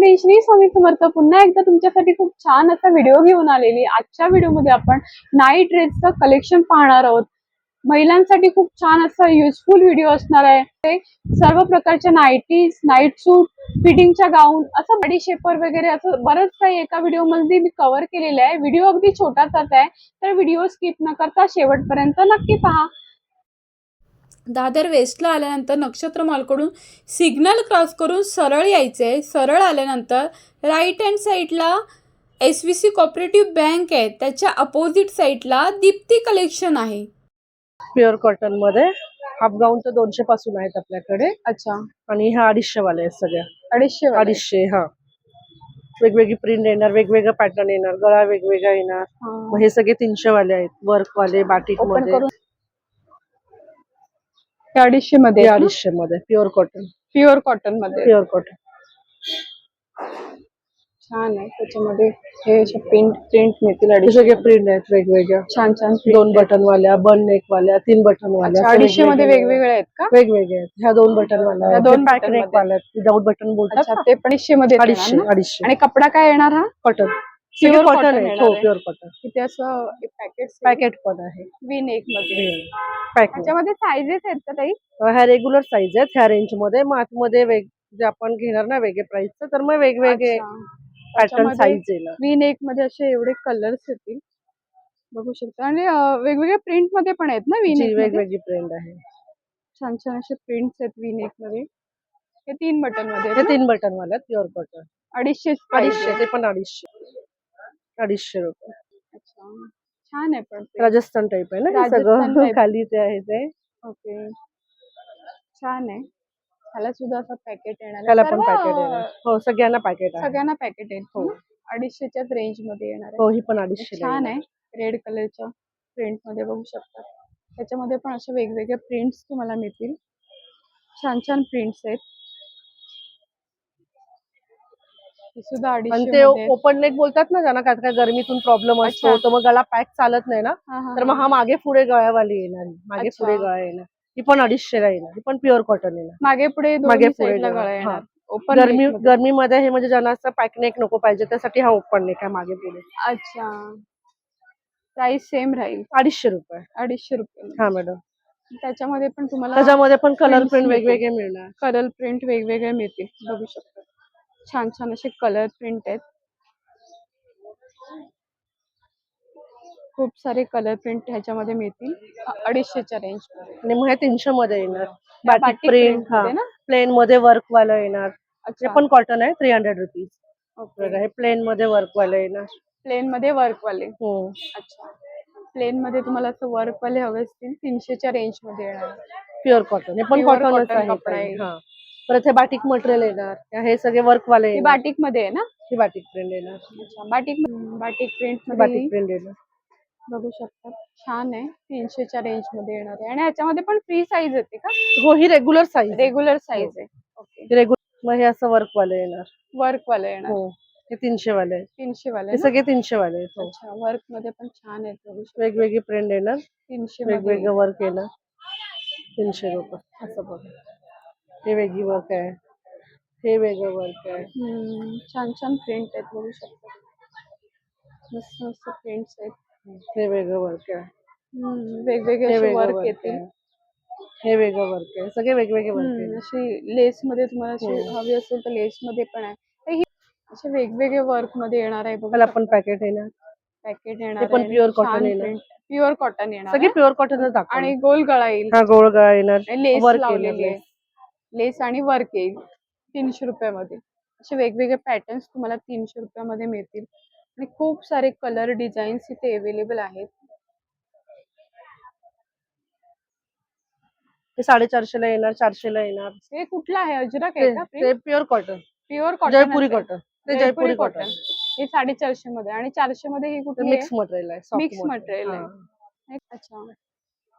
श्री स्वामी समर्थ. पुन्हा एकदा तुमच्यासाठी खूप छान असा व्हिडिओ घेऊन आलेली. आजच्या व्हिडिओमध्ये आपण नाईट ड्रेसचं कलेक्शन पाहणार आहोत. महिलांसाठी खूप छान असा युजफुल व्हिडिओ असणार आहे. ते सर्व प्रकारच्या नाईटीज नाईट सूट फिटिंगच्या गाऊन असं बडी शेपर वगैरे असं बरंच काही एका व्हिडिओमध्ये मी कव्हर केलेलं आहे. व्हिडिओ अगदी छोटासाच आहे. तर व्हिडिओ स्किप न करता शेवटपर्यंत नक्की पहा. दादर वेस्टला आल्यानंतर नक्षत्र मॉलकडून सिग्नल क्रॉस करून सरळ यायचे. सरळ आल्यानंतर राईट हँड साईडला S V C cooperative bank आहे. त्याच्या अपोजिट साईडला दीप्ती कलेक्शन आहे. प्युअर कॉटनमध्ये हाफ गाऊन तर दोनशे पासून आहेत आपल्याकडे. अच्छा. आणि ह्या अडीचशे वाले आहेत सगळ्या. अडीचशे. अडीचशे हा. वेगवेगळी प्रिंट येणार वेगवेगळं पॅटर्न येणार गळा वेगवेगळा येणार. हा. मग हे सगळे तीनशे वाले आहेत. वर्क वाले बाटिकमध्ये हे अडीचशे मध्ये अडीचशे मध्ये प्युअर कॉटन. प्युअर कॉटनमध्ये प्युअर कॉटन. छान आहे. त्याच्यामध्ये हे असे प्रिंट प्रिंट मिळतील अडीचशे सगळे प्रिंट आहेत वेगवेगळ्या. छान छान दोन. बटन वाल्या वन नेक वाल्या तीन बटन वाल्या अडीचशे मध्ये वेगवेगळे वेगवेगळे आहेत का? वेगवेगळे आहेत. ह्या दोन बटन वाल्या. दोन button नेक. वाल्या. विदाऊट बटन बोलतात ते पण अडीचशे मध्ये अडीचशे? अडीचशे आणि कपडा काय येणार हा? कॉटन प्युअर कॉटन आहे. हो. प्युअर कॉटन तिथे असं पॅकेट पॅकेट पण आहे. विन एक मध्ये. त्याच्यामध्ये साईजेस आहेत का ताई? ह्या रेग्युलर साईज आहेत. ह्या रेंजमध्ये मग आतमध्ये वेग जे आपण घेणार ना वेगळे प्राइसचं तर मग वेगवेगळे पॅटर्न साईज येणार. विन एक मध्ये असे एवढे कलर्स येतील. बघू शकता. आणि वेगवेगळ्या प्रिंटमध्ये पण आहेत ना विन जी एक मध्ये? वेगवेगळी प्रिंट आहे. छान छान असे प्रिंट्स आहेत विन एक मध्ये. हे तीन बटनमध्ये हे? तीन बटन वाले प्युअर कॉटन अडीचशे अडीचशे ते पण अडीचशे. अडीचशे रुपये. अच्छा. छान आहे पण. राजस्थान टाईप आहे ना राजस्थान सगळं. खाली ते आहे ते. ओके. छान आहे. ह्याला सुद्धा असं पॅकेट येणार. त्याला पण पॅकेट येणार. हो सगळ्यांना पॅकेट आहे. सगळ्यांना पॅकेट आहे हो. अडीचशेच्याच रेंजमध्ये येणार आहे. हो ही पण अडीचशे छान आहे. रेड कलरच्या प्रिंटमध्ये बघू शकता. त्याच्यामध्ये पण अशा वेगवेगळ्या प्रिंट्स तुम्हाला मिळतील. छान छान प्रिंट्स आहेत ही सुद्धा अडीचशे ते. ओपन नेक बोलतात ना ज्यांना काय काय गरमीतून प्रॉब्लेम असतो. तर मग गळा पॅक चालत नाही ना तर मग हा. मागे पुढे गळ्यावाली येणार. मागे. पुढे गळा येणार. ही पण अडीचशेला येणार. ही पण प्युअर कॉटन येणार. मागे पुढे मागे पुढे गरमी गरमीमध्ये हे म्हणजे ज्यांना असं पॅक नेक नको पाहिजे त्यासाठी हा ओपन नेक आहे मागे पुढे. अच्छा. प्राइस सेम राहील. अडीचशे रुपये. अडीचशे रुपये हा मॅडम त्याच्यामध्ये पण तुम्हाला त्याच्यामध्ये पण कलर प्रिंट. वेगवेगळे मिळणार. कलर प्रिंट वेगवेगळे मिळतील. बघू शकता. छान छान असे कलर प्रिंट आहेत. खूप सारे कलर प्रिंट ह्याच्यामध्ये मिळतील. अडीचशेच्या रेंज आणि मग हे तीनशे मध्ये येणार. Batik print? प्लेन मध्ये वर्क वाला येणार. पण कॉटन आहे थ्री हंड्रेड रुपीज हे प्लेन मध्ये वर्क वाला येणार. प्लेन मध्ये वर्क वाले. हो. अच्छा. प्लेन मध्ये तुम्हाला असं वर्क वाले हवे असतील तीनशेच्या रेंजमध्ये येणार. प्युअर कॉटन हे पण आहे कपडा. आहे. हा परत हे बाटिक मटेरियल येणार. हे सगळे वर्क वाले ही बाटिकमध्ये आहे ना? ही बाटिक प्रिंट येणार. बाटिक बाटिक प्रिंट ही बाटिक प्रिंट येणार. बघू शकता. छान आहे. तीनशेच्या रेंजमध्ये येणार आहे. आणि ह्याच्यामध्ये पण फ्री साईज येते का? हो ही रेग्युलर साईज रेग्युलर साईज आहे. ओके रेग्युलर मग हे असं वर्क वाले येणार. वर्क वाले येणार. हो. हे तीनशे वाले. तीनशे वाले हे? सगळे तीनशे वाले आहेत हो. अच्छा वर्कमध्ये पण छान आहेत. वेगवेगळी प्रिंट येणार. तीनशे वेगवेगळं वर्क येणार. तीनशे रुपये. असं बघा. हे वेगळी वर्क आहे. हे वेगळं वर्क आहे. हम्म, छान छान प्रिंट आहेत बघू शकता. मस्त मस्त प्रिंट्स आहेत. हे वेगळं वर्क आहे. हम्म, वेगवेगळे हे असे वेगळं वर्क वर्क येतील. आहे. हे वेगळं वर्क आहे. सगळे वेगवेगळे वर्क हम्म, अशी लेस मध्ये तुम्हाला अशी हो. हवी असेल तर लेस मध्ये पण आहे. तर ही असे वेगवेगळे वर्कमध्ये येणार आहे बघू त्याला पण पॅकेट येणार. पॅकेट येणार पण pure cotton येणार. प्युअर कॉटन येणार सगळे आहे. प्युअर कॉटनच दाखवा आणि गोल गळा येईल. हा गोळ गळा येणार. लेस वर्क लावलेली येणार आहे लेस आणि वर्क येईल तीनशे रुपयामध्ये. असे वेगवेगळे पॅटर्न्स तुम्हाला तीनशे रुपयामध्ये मिळतील. आणि खूप सारे कलर डिझाईन्स इथे अवेलेबल आहेत. ते साडेचारशे ला येणार चारशे ला येणार. हे कुठलं आहे? अजरक आहे का ते pure cotton pure cotton Jaipuri cotton ते जयपुरी कॉटन हे साडेचारशे मध्ये आणि चारशे मध्ये ही कुठली मिक्स मटेरियल आहे? मिक्स. मटेरियल. आहे. अच्छा.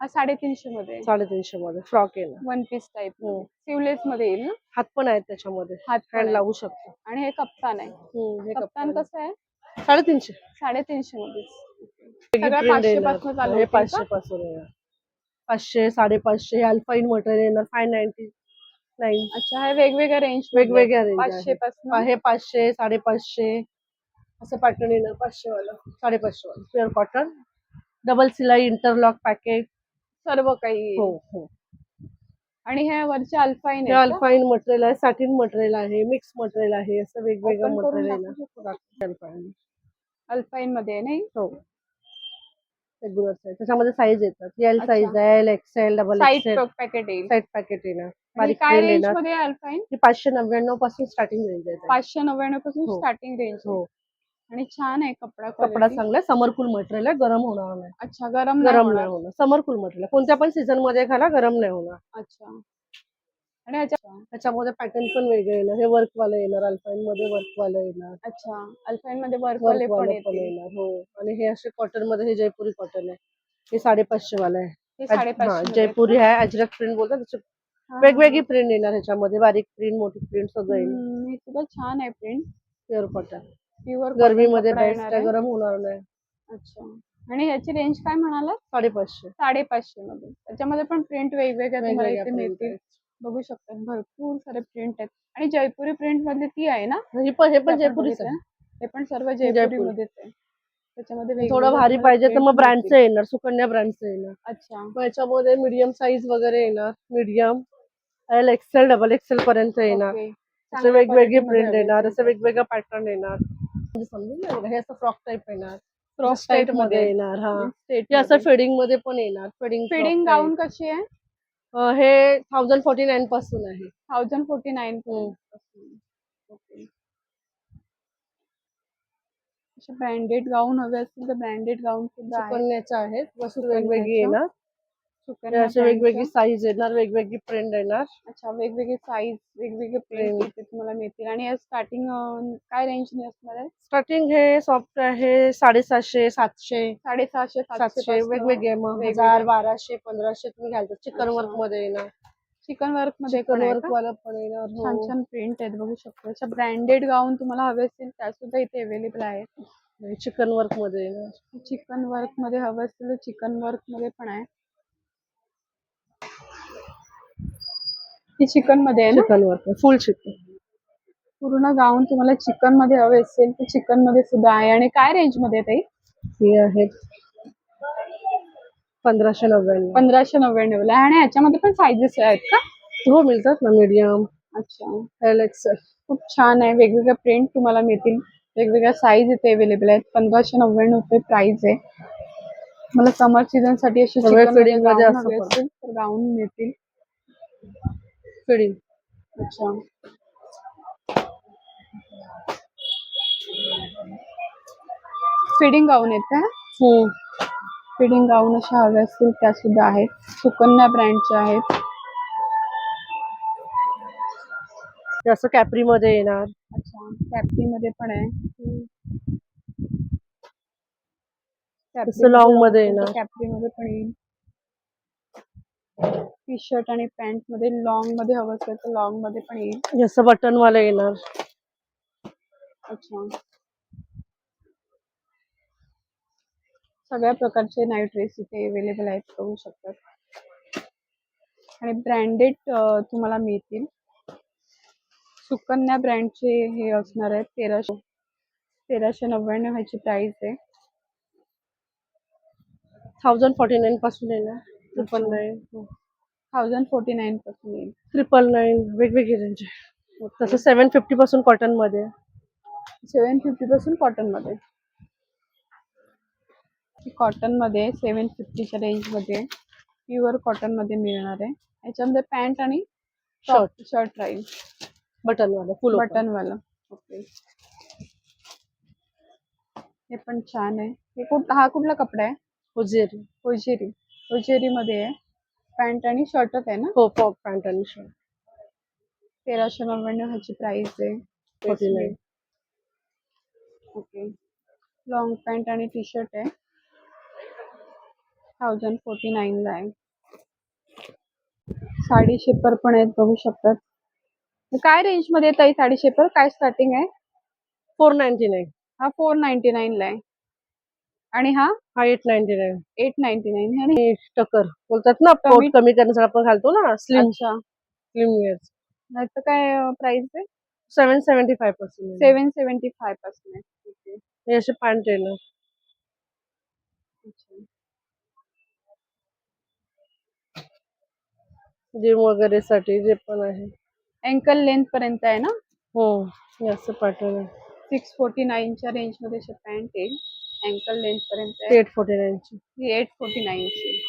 हा साडेतीनशे मध्ये. साडेतीनशे मध्ये. फ्रॉक येणार वन पीस टाइप हो. सिवलेस मध्ये येईल ना? हात पण आहेत त्याच्यामध्ये. हात पण हँड. लावू शकतो. आणि हे कप्तान आहे. हे कप्तान. कसं आहे? साडेतीनशे. साडेतीनशे मध्ये. वेगळी सगळं print 500 येणार. पासून चालू हे होतील का? पाचशे पासून पाचशे साडेपाचशे अल्फाईन मटेरियल येणार. फाय नाईन्टी नाईन अच्छा हे वेगवेगळ्या रेंज वेगवेगळ्या रेंज पाचशे पासून? आहे पाचशे साडेपाचशे. असं पॅटर्न येणार पाचशे वाला साडेपाचशे वाला प्युअर कॉटन डबल सिलाई इंटरलॉक पॅकेट सर्व काही. हो हो. आणि हे वरचे अल्फाईन अल्फाईन मटेरियल आहे साटिन मटेरियल आहे मिक्स मटेरियल आहे असं वेगवेगळं मटेरियल अल्फाईन अल्फाईन मध्ये नाही? हो. रेग्युलर साईज त्याच्यामध्ये साईज येतात. एल. साईज आहे L XL double XL packet येईल. साईड पॅकेट येणार. बारीक अल्फाईन? पाचशे नव्याण्णवपासून स्टार्टिंग रेंज आहे. पाचशे नव्याण्णवपासून. स्टार्टिंग रेंज हो. आणि छान आहे कपडा कपडा. चांगला आहे. समरकूल मटेरियल आहे. गरम होणार नाही. अच्छा गरम गरम नाही होणार. समरकूल मटेरियल कोणत्या पण सीझनमध्ये घाला गरम नाही होणार. अच्छा. आणि त्याच्यामध्ये पॅटर्न पण वेगळे येणार. हे वर्क वाला येणार. अल्पाईन मध्ये वर्क वाला येणार. अच्छा. अल्फाईन मध्ये वर्क वाले पण येणार. हो. आणि हे असे कॉटनमध्ये हे जयपुरी कॉटन आहे. हे साडेपाचशे वाला आहे जयपुरी आहे. अजरक प्रिंट बोलतात. त्याचे वेगवेगळी प्रिंट येणार ह्याच्यामध्ये. बारीक प्रिंट मोठी प्रिंट सगळं येईल. सुद्धा छान आहे प्रिंट प्युअर कॉटन प्युअर गरमीमध्ये बेस्ट आहे. गरम होणार नाही. अच्छा. आणि ह्याची रेंज काय म्हणाला साडेपाचशे. साडेपाचशे मध्ये. त्याच्यामध्ये पण प्रिंट वेगवेगळ्या तुम्हाला इथे मिळतील. बघू शकता. भरपूर सारे प्रिंट आहेत. आणि जयपुरी प्रिंट मधली ती आहे ना? हे पण हे पण जयपुरीच. आहे हे पण सर्व जयपुरी मध्येच आहे त्याच्यामध्ये थोडं भारी पाहिजे तर मग ब्रँडचं. येणार. सुकन्या ब्रँडचं येणार. अच्छा. याच्यामध्ये मीडियम साईज वगैरे येणार. Medium L XL double XL पर्यंत येणार. असे वेगवेगळे मध्ये प्रिंट येणार. असे. वेगवेगळं पॅटर्न येणार. समजून नाही बघा, हे असं फ्रॉक टाईप येणार. स्टेट type मध्ये. येणार हा. हे असं. फेडिंगमध्ये पण येणार. फेडिंग फिडिंग गाऊन कशी आहे? हे थाउजंड फोर्टी नाईन पासून आहे. थाउजंड फोर्टी नाईन असे ब्रँडेड गाऊन हवे असतील तर ब्रँडेड गाऊन सुद्धा आहेत. वस्तू. वेगवेगळी येणार. असे वेगवेगळी. साईज येणार वेगवेगळी प्रिंट येणार अच्छा वेगवेगळे साईज वेगवेगळे प्रिंट. इथे तुम्हाला मिळतील आणि स्टार्टिंग काय रेंजने असणार आहे स्टार्टिंग हे सॉफ्ट आहे साडेसातशे सातशे साडेसहाशे सातशे वेगवेगळे मग. हजार बाराशे पंधराशे तुम्ही घालता चिकन. वर्कमध्ये येणार चिकन वर्कमध्ये चिकन वर्क? वाला पण येणार हो. छान छान प्रिंट आहेत बघू शकतो अशा ब्रँडेड गाऊन तुम्हाला हवे असतील त्या सुद्धा इथे अवेलेबल आहेत चिकन वर्कमध्ये चिकन वर्कमध्ये हवं असतील तर चिकन वर्कमध्ये पण आहे ही चिकनमध्ये आहे ना? चिकन फुल चिकन पूर्ण गाऊन तुम्हाला चिकनमध्ये हवे असेल तर चिकनमध्ये सुद्धा आहे. आणि काय रेंजमध्ये आहे ताई? हे आहेत पंधराशे नव्याण्णव. पंधराशे नव्याण्णव ला आहे आणि ह्याच्यामध्ये पण साईजेस आहेत का? हो मिळतात ना मीडियम अच्छा. एल एक्सेल खूप छान आहे. वेगवेगळ्या प्रिंट तुम्हाला मिळतील. वेगवेगळ्या साईज इथे अवेलेबल आहेत. पंधराशे नव्याण्णव रुपये प्राइस आहे. मला समर सीझनसाठी असे सगळे chicken मध्ये असं गाऊन मिळतील. फिडिंग अच्छा. फिडिंग गाऊन आहेत का फिडिंग गाऊन अशा हव्या असतील त्या सुद्धा आहेत. सुकन्या ब्रँडच्या आहेत. असं कॅपरी मध्ये येणार. अच्छा कॅप्री मध्ये पण आहे. long मध्ये येणार. कॅप्री मध्ये पण येईल. टी शर्ट आणि पॅन्टमध्ये लॉंगमध्ये हवं असेल तर लॉंगमध्ये पण येईल. असं बटन वाला येणार. अच्छा. सगळ्या प्रकारचे नाईट ड्रेस इथे अवेलेबल आहेत बघू शकतात. आणि ब्रँडेड तुम्हाला मिळतील. सुकन्या ब्रँडचे हे असणार आहेत तेराशे तेराशे नव्याण्णव ह्याची प्राइस आहे. थाउजंड फोर्टी नाईन पासून येणार. Triple nine thousand forty nine पासून येईल. ट्रिपल नाईन वेगवेगळी रेंज आहे. तसं सेवन फिफ्टी पासून कॉटनमध्ये. सेवन फिफ्टी पासून कॉटनमध्ये. कॉटनमध्ये सेवन फिफ्टीच्या रेंजमध्ये प्युअर कॉटनमध्ये मिळणार आहे. याच्यामध्ये पॅन्ट आणि शर्ट शर्ट राहील. बटन वाला फुल बटन वाला ओके हे पण छान आहे. हे कुठ हा कुठला कपडा आहे? होजेरी होजेरी मध्ये आहे. पॅन्ट आणि शर्टच आहे ना? हो पॉप पॅन्ट आणि शर्ट. तेराशे नव्याण्णव ह्याची प्राइस आहे. Forty nine. Okay long pant आणि टी शर्ट आहे. थाउजंड फोर्टी नाईनला आहे. साडी शेपर पण आहेत बघू शकतात. काय रेंजमध्ये आहे ताई साडी शेपर काय स्टार्टिंग आहे? Four ninety nine. हा फोर नाईन्टी नाईनला आहे. आणि हा हा eight ninety nine eight ninety nine आणि टकर बोलतात ना पोट कमी- कमी करण्यासाठी आपण घालतो ना स्लिम अच्छा. स्लिम वेअर ह्याचं काय प्राइस आहे? Seven seventy फायपासून. सेवन सेव्हन्टी फायपासून आहे. ओके हे असे पॅन्ट येणार अच्छा. जिम वगैरे साठी जे पण आहे. अँकल लेंथ पर्यंत आहे ना? हो हे असं पॅटर्न आहे. सिक्स फोर्टी नाईनच्या रेंजमध्ये असे पॅन्ट येईल अँकल लेंथ पर्यंत आहे. एट फोर्टी नाईनची ही एट फोर्टी नाईनची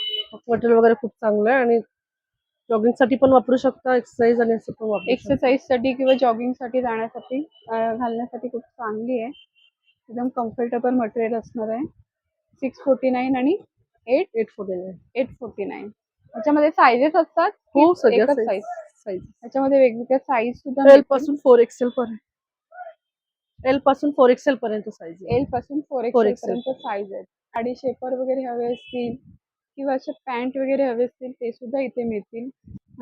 मटेरियल वगैरे खूप चांगलं आहे आणि जॉगिंगसाठी पण वापरू शकता एक्सरसाइज आणि असं पण वापरू शकता. एक्सरसाइजसाठी किंवा जॉगिंगसाठी जाण्यासाठी अं, घालण्यासाठी खूप चांगली आहे. एकदम कम्फर्टेबल मटेरियल असणार आहे. सिक्स फोर्टी नाईन आणि eight eight forty nine eight forty nine त्याच्यामध्ये साईजेस असतात. की हो सगळ्या एकच साईज size? साईज त्याच्यामध्ये वेगवेगळ्या साईज सुद्धा मिळतील. पासून फोर एक्सेल पर्यंत. एलपासून फोर एक्सेल पर्यंत साईज एलपासून फोर 4XL. एक्सेल पर्यंत साईज आहेत. साडी शेपर वगैरे हवे असतील किंवा असे पॅन्ट वगैरे हवे असतील ते सुद्धा इथे मिळतील.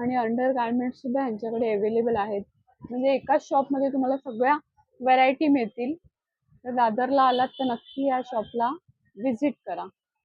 आणि अंडर गार्मेंट सुद्धा यांच्याकडे अवेलेबल आहेत. म्हणजे एकाच शॉपमध्ये तुम्हाला सगळ्या व्हरायटी मिळतील. तर दादरला आलात तर नक्की या शॉपला व्हिजिट करा.